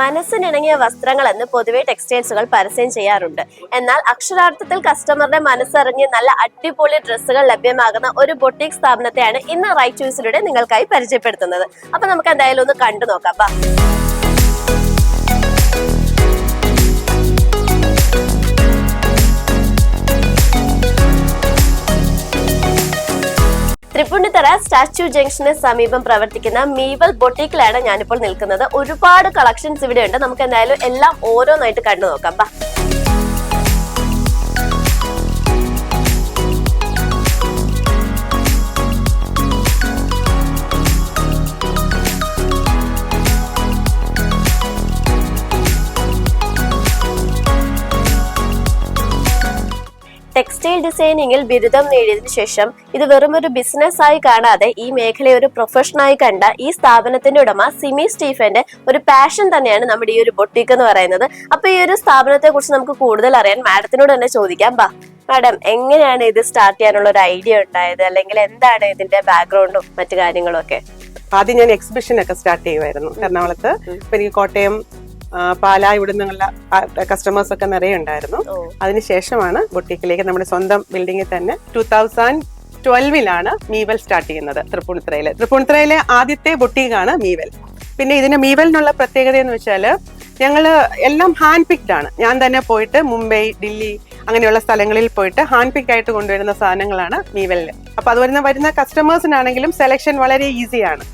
മനസ്സിനിണങ്ങിയ വസ്ത്രങ്ങൾ എന്ന് പൊതുവെ ടെക്സ്റ്റൈൽസുകൾ പരസ്യം ചെയ്യാറുണ്ട്. എന്നാൽ അക്ഷരാർത്ഥത്തിൽ കസ്റ്റമറുടെ മനസ്സറിഞ്ഞ് നല്ല അടിപൊളി ഡ്രസ്സുകൾ ലഭ്യമാകുന്ന ഒരു ബൊട്ടീക് സ്ഥാപനത്തെയാണ് ഇന്ന് റൈറ്റ് ചൂസിലൂടെ നിങ്ങൾക്കായി പരിചയപ്പെടുത്തുന്നത്. അപ്പൊ നമുക്ക് എന്തായാലും ഒന്ന് കണ്ടു നോക്കാം തൃപ്പൂണിത്തറ സ്റ്റാച്യു ജംഗ്ഷന് സമീപം പ്രവർത്തിക്കുന്ന മീവൽ ബൊട്ടീക്കിലാണ് ഞാനിപ്പോൾ നിൽക്കുന്നത്. ഒരുപാട് കളക്ഷൻസ് ഇവിടെ ഉണ്ട് നമുക്ക് എന്തായാലും എല്ലാം ഓരോന്നായിട്ട് കണ്ടു നോക്കാം. ടെക്സ്റ്റൈൽ ഡിസൈനിങ്ങിൽ ബിരുദം നേടിയതിനു ശേഷം ഇത് വെറും ഒരു ബിസിനസ് ആയി കാണാതെ ഈ മേഖലയെ ഒരു പ്രൊഫഷനായി കണ്ട ഈ സ്ഥാപനത്തിന്റെ ഉടമ സിമി സ്റ്റീഫന്റെ ഒരു പാഷൻ തന്നെയാണ് നമ്മുടെ ഈ ഒരു ബൊട്ടീക്ക് എന്ന് പറയുന്നത്. അപ്പൊ ഈ ഒരു സ്ഥാപനത്തെ കുറിച്ച് നമുക്ക് കൂടുതൽ അറിയാൻ മാഡത്തിനോട് തന്നെ ചോദിക്കാം. ബാ മാഡം എങ്ങനെയാണ് ഇത് സ്റ്റാർട്ട് ചെയ്യാനുള്ള ഒരു ഐഡിയ ഉണ്ടായത്? അല്ലെങ്കിൽ എന്താണ് ഇതിന്റെ ബാക്ക്ഗ്രൗണ്ടും മറ്റു കാര്യങ്ങളും ഒക്കെ? ആദ്യം ഞാൻ എക്സിബിഷൻ ഒക്കെ സ്റ്റാർട്ട് ചെയ്യുമായിരുന്നു. എറണാകുളത്ത്. ഇപ്പൊ എനിക്ക് കോട്ടയം പാലാ ഇവിടെ നിന്നുള്ള കസ്റ്റമേഴ്സ് ഒക്കെ നിറയെ ഉണ്ടായിരുന്നു. അതിനുശേഷമാണ് ബൊട്ടിക്കിലേക്ക് നമ്മുടെ സ്വന്തം ബിൽഡിങ്ങിൽ തന്നെ ടൂ തൗസൻഡ് ട്വൽവിലാണ് മീവൽ സ്റ്റാർട്ട് ചെയ്യുന്നത് തൃപ്പൂണിത്തുറയിൽ. തൃപ്പൂണിത്തുറയിലെ ആദ്യത്തെ ബൊട്ടീക്കാണ് മീവൽ. പിന്നെ ഇതിന് മീവലിനുള്ള പ്രത്യേകത എന്ന് വെച്ചാൽ ഞങ്ങൾ എല്ലാം ഹാൻഡ് പിക്ഡ് ആണ്. ഞാൻ തന്നെ പോയിട്ട് മുംബൈ ദില്ലി അങ്ങനെയുള്ള സ്ഥലങ്ങളിൽ പോയിട്ട് ഹാൻഡ് പിക്ക് ആയിട്ട് കൊണ്ടുവരുന്ന സാധനങ്ങളാണ് മീവലിൽ അപ്പോൾ അത് വരുന്ന വരുന്ന കസ്റ്റമേഴ്സിനാണെങ്കിലും സെലക്ഷൻ വളരെ ഈസിയാണ്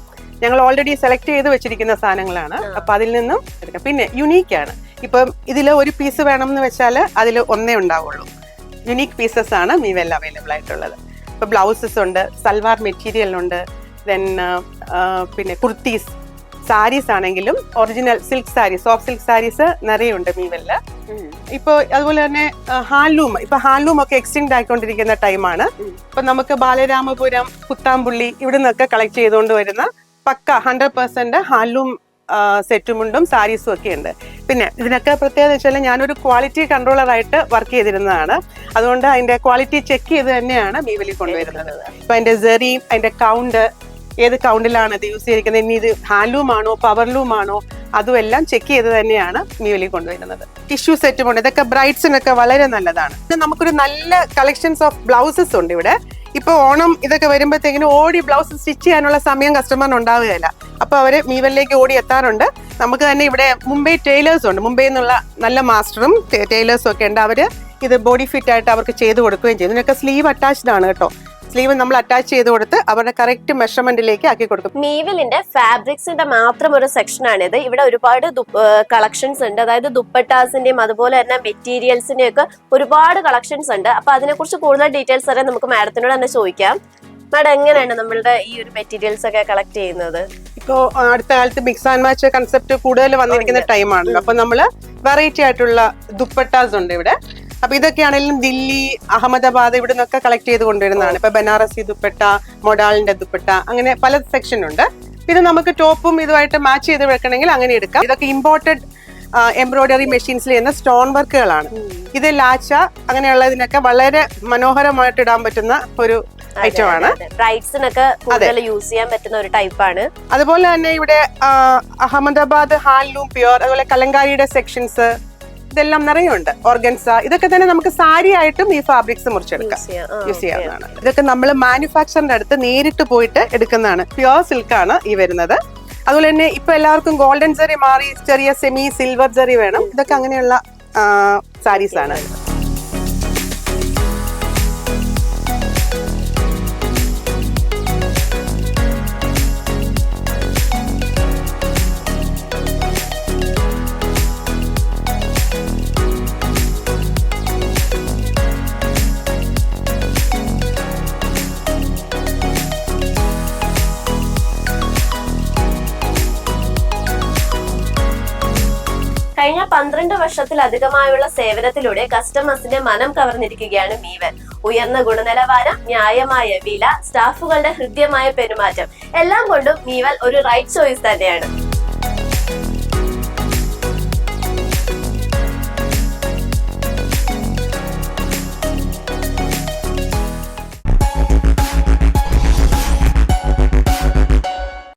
ഞങ്ങൾ ഓൾറെഡി സെലക്ട് ചെയ്ത് വെച്ചിരിക്കുന്ന സാധനങ്ങളാണ്. അപ്പൊ അതിൽ നിന്നും എടുക്കാം. പിന്നെ യുണീക്ക് ആണ്. ഇപ്പം ഇതിൽ ഒരു പീസ് വേണം എന്ന് വെച്ചാൽ അതിൽ ഒന്നേ ഉണ്ടാവുള്ളൂ. യുണീക്ക് പീസസ് ആണ് മീവെൽ അവൈലബിൾ ആയിട്ടുള്ളത്. ഇപ്പൊ ബ്ലൗസസ് ഉണ്ട് സൽവാർ മെറ്റീരിയൽ ഉണ്ട് ദെൻ പിന്നെ കുർത്തീസ് സാരീസ് ആണെങ്കിലും original silk sarees soft silk sarees നിറയുണ്ട് മീവെല്ല്. ഇപ്പോൾ അതുപോലെ തന്നെ ഹാൻഡ്ലൂം. ഇപ്പൊ ഹാൻഡ്ലൂം ഒക്കെ എക്സ്റ്റെൻഡ് ആയിക്കൊണ്ടിരിക്കുന്ന ടൈമാണ് ഇപ്പൊ നമുക്ക് ബാലരാമപുരം പുത്താമ്പുള്ളി ഇവിടെ നിന്നൊക്കെ കളക്ട് ചെയ്തുകൊണ്ട് വരുന്ന പക്ക ഹൺഡ്രഡ് പെർസെന്റ് ഹാൻഡ്ലൂം സെറ്റുമുണ്ടും സാരീസും ഒക്കെ ഉണ്ട്. പിന്നെ ഇതിനൊക്കെ പ്രത്യേകത വെച്ചാൽ ഞാനൊരു ക്വാളിറ്റി കൺട്രോളർ ആയിട്ട് വർക്ക് ചെയ്തിരുന്നതാണ്. അതുകൊണ്ട് അതിന്റെ ക്വാളിറ്റി ചെക്ക് ചെയ്ത് തന്നെയാണ് മീവലി കൊണ്ടുവരുന്നത്. അപ്പം അതിന്റെ സെറി അതിന്റെ കൗണ്ട് ഏത് കൗണ്ടിലാണ് ഇത് യൂസ് ചെയ്തിരിക്കുന്നത് ഇനി ഇത് ഹാൻഡ്ലൂം ആണോ പവർലൂം ആണോ അതും എല്ലാം ചെക്ക് ചെയ്ത് തന്നെയാണ് മീവലി കൊണ്ടുവരുന്നത്. ടിഷ്യൂ സെറ്റും ഉണ്ട്. ഇതൊക്കെ ബ്രൈറ്റ്സിനൊക്കെ വളരെ നല്ലതാണ്. നമുക്കൊരു നല്ല കളക്ഷൻസ് ഓഫ് ബ്ലൗസസ് ഉണ്ട് ഇവിടെ. ഇപ്പൊ ഓണം ഇതൊക്കെ വരുമ്പോഴത്തേക്കിനും ഓടി ബ്ലൗസ് സ്റ്റിച്ച് ചെയ്യാനുള്ള സമയം കസ്റ്റമറിന് ഉണ്ടാവുകയില്ല അപ്പൊ അവർ മീവലിലേക്ക് ഓടി എത്താറുണ്ട്. നമുക്ക് തന്നെ ഇവിടെ മുംബൈ ടൈലേഴ്സ് ഉണ്ട്. മുംബൈ എന്നുള്ള നല്ല മാസ്റ്ററും ടൈലേഴ്സും ഒക്കെ ഉണ്ട്. അവർ ഇത് ബോഡി ഫിറ്റ് ആയിട്ട് അവർക്ക് ചെയ്ത് കൊടുക്കുകയും ചെയ്യും. ഇതിനൊക്കെ സ്ലീവ് അറ്റാച്ച്ഡ് ആണ് കേട്ടോ. സ്ലീവ് നമ്മൾ അറ്റാച്ച് ചെയ്ത് കൊടുത്ത് അവരുടെ കറക്റ്റ് മെഷർമെന്റിലേക്ക് ആക്കി കൊടുക്കും. മീവിലിന്റെ ഫാബ്രിക്സിന്റെ മാത്രം ഒരു സെക്ഷൻ ആണിത് ഇവിടെ ഒരുപാട് കളക്ഷൻസ് ഉണ്ട്. അതായത് ദുപ്പട്ടാസിന്റെയും അതുപോലെ തന്നെ മെറ്റീരിയൽസിന്റെയും ഒക്കെ ഒരുപാട് കളക്ഷൻസ് ഉണ്ട്. അപ്പൊ അതിനെക്കുറിച്ച് കൂടുതൽ ഡീറ്റെയിൽസ് അറിയാൻ നമുക്ക് മാഡത്തിനോട് തന്നെ ചോദിക്കാം. മാഡം എങ്ങനെയാണ് നമ്മളുടെ ഈ ഒരു മെറ്റീരിയൽസ് ഒക്കെ കളക്ട് ചെയ്യുന്നത്? ഇപ്പോ അടുത്ത കാലത്ത് മിക്സ് ആൻഡ് മാച്ച് കൺസെപ്റ്റ് കൂടുതൽ വന്നിരിക്കുന്ന ടൈമാണല്ലോ അപ്പൊ നമ്മൾ വെറൈറ്റി ആയിട്ടുള്ള ദുപ്പട്ടാസ് ഉണ്ട് ഇവിടെ. അപ്പൊ ഇതൊക്കെയാണെങ്കിലും ദില്ലി അഹമ്മദാബാദ് ഇവിടെ നിന്നൊക്കെ കളക്ട് ചെയ്ത് കൊണ്ടുവരുന്നതാണ്. ഇപ്പൊ ബനാറസി ദുപ്പട്ട മൊഡാളിന്റെ ദുപ്പട്ട അങ്ങനെ പല സെക്ഷൻ ഉണ്ട്. ഇത് നമുക്ക് ടോപ്പും ഇതുമായിട്ട് മാച്ച് ചെയ്ത് വെക്കണമെങ്കിൽ അങ്ങനെ എടുക്കാം. ഇതൊക്കെ ഇമ്പോർട്ടഡ് എംബ്രോയിഡറി മെഷീൻസിൽ ചെയ്യുന്ന സ്റ്റോൺ വർക്കുകളാണ് ഇത് ലാച്ച അങ്ങനെയുള്ളതിനൊക്കെ വളരെ മനോഹരമായിട്ട് ഇടാൻ പറ്റുന്ന ഒരു ഐറ്റം ആണ്. കൂടുതൽ യൂസ് ചെയ്യാൻ പറ്റുന്ന ഒരു ടൈപ്പാണ് അതുപോലെ തന്നെ ഇവിടെ അഹമ്മദാബാദ് ഹാൻഡ്ലൂം പ്യുവർ അതുപോലെ കലങ്കാരിയുടെ സെക്ഷൻസ് ഇതെല്ലാം നിറയുണ്ട്. ഓർഗൻസ. ഇതൊക്കെ തന്നെ നമുക്ക് സാരി ആയിട്ടും ഈ ഫാബ്രിക്സ് മുറിച്ചെടുക്കാം. യൂസ് ചെയ്യാവുന്നതാണ്. ഇതൊക്കെ നമ്മൾ മാനുഫാക്ചറിന്റെ അടുത്ത് നേരിട്ട് പോയിട്ട് എടുക്കുന്നതാണ്. പ്യുവർ സിൽക്ക് ആണ് ഈ വരുന്നത്. അതുപോലെ തന്നെ ഇപ്പൊ എല്ലാവർക്കും ഗോൾഡൻ ജെറി മാറി ചെറിയ സെമി സിൽവർ ജെറി വേണം. ഇതൊക്കെ അങ്ങനെയുള്ള സാരീസ് ആണ്. കഴിഞ്ഞ പന്ത്രണ്ട് വർഷത്തിലധികമായുള്ള സേവനത്തിലൂടെ കസ്റ്റമേഴ്സിന്റെ മനം കവർന്നിരിക്കുകയാണ് മീവൻ. ഉയർന്ന ഗുണനിലവാരം ന്യായമായ വില സ്റ്റാഫുകളുടെ ഹൃദ്യമായ പെരുമാറ്റം എല്ലാം കൊണ്ടും മീവൽ ഒരു റൈറ്റ് ചോയ്സ് തന്നെയാണ്.